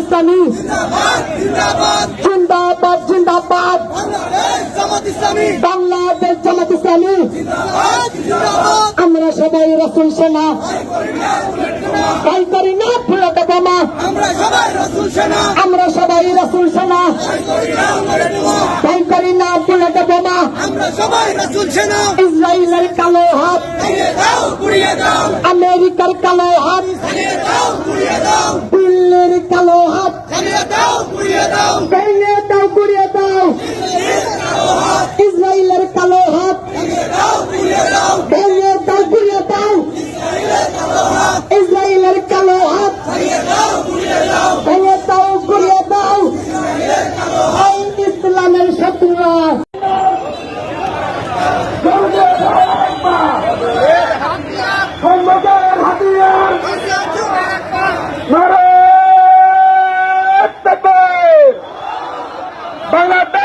ইসলামী জিন্দাবাদ জিন্দাবাদ। বাংলাদেশ জামাত ইসলামী। আমরা সবাই রসুল সেনা। তাই করি না ফুলটা বোমা। আমরা সবাই রসুল সেনা। তাই করি না ফুলটা বোমা। ইসরায়েলের কালো হাত। আমেরিকার কালো হাত। দিল্লির কালো Bring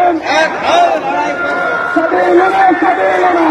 করবেন সাথে লড়াই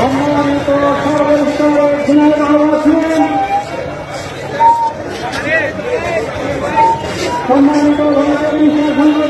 সম্মানিত ভাইরা সম্মানিত